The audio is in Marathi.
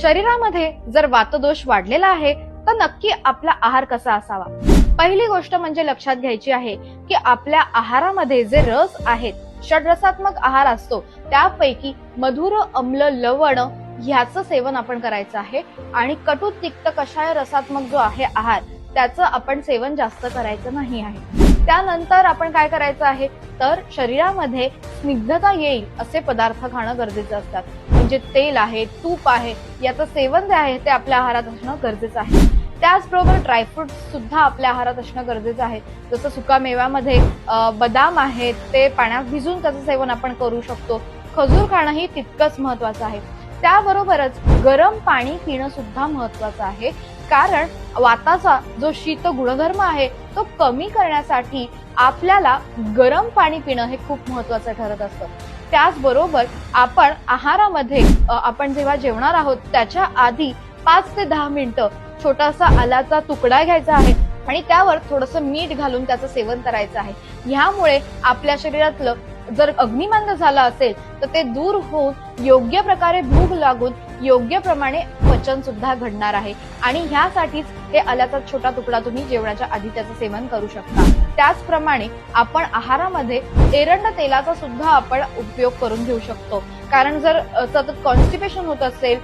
शरीरामध्ये जर वातदोष वाढलेला आहे तर नक्की आपला आहार कसा असावा? पहिली गोष्ट म्हणजे लक्षात घ्यायची आहे की आपल्या आहारामध्ये जे रस आहेत षडरसात्मक आहार असतो त्यापैकी मधुर अम्ल लवण ह्याचं सेवन आपण करायचं आहे आणि कटू तिक्त कषाय रसात्मक जो आहे आहार त्याचं आपण सेवन जास्त करायचं नाही आहे. त्यानंतर आपण काय करायचं आहे? तर शरीरामध्ये स्निग्धता येईल असे पदार्थ खाणं गरजेचं असतात. म्हणजे तेल आहे तूप आहे याचं सेवन जे आहे ते आपल्या आहारात असणं गरजेचं आहे. त्याचबरोबर ड्रायफ्रूट सुद्धा आपल्या आहारात असणं गरजेचं आहे. जसं सुका मेव्यामध्ये बदाम आहेत ते पाण्यात भिजून त्याचं सेवन आपण करू शकतो. खजूर खाणंही तितकंच महत्वाचं आहे. त्याबरोबरच गरम पाणी पिणं सुद्धा महत्वाचं आहे. कारण वाताचा जो शीत गुणधर्म आहे तो कमी करण्यासाठी आपल्याला गरम पाणी पिणं हे खूप महत्वाचं ठरत असतं. त्याचबरोबर आपण आहारामध्ये आपण जेव्हा जेवणार आहोत त्याच्या आधी पाच ते दहा मिनिटं छोटासा आलाचा तुकडा घ्यायचा आहे आणि त्यावर थोडस मीठ घालून त्याचं सेवन करायचं आहे. ह्यामुळे आपल्या शरीरातलं जर अग्निमंद झालं असेल तर ते दूर होऊन योग्य प्रकारे भूक लागून योग्य प्रमाणे पचन सुद्धा घडणार आहे. आणि ह्यासाठीच हे आल्याचा छोटा तुकडा तुम्ही जेवणाच्या आधी त्याचं सेवन करू शकता. त्याचप्रमाणे आपण आहारामध्ये एरंड तेलाचा सुद्धा आपण उपयोग करून घेऊ शकतो. कारण जर सतत कॉन्स्टिपेशन होत असेल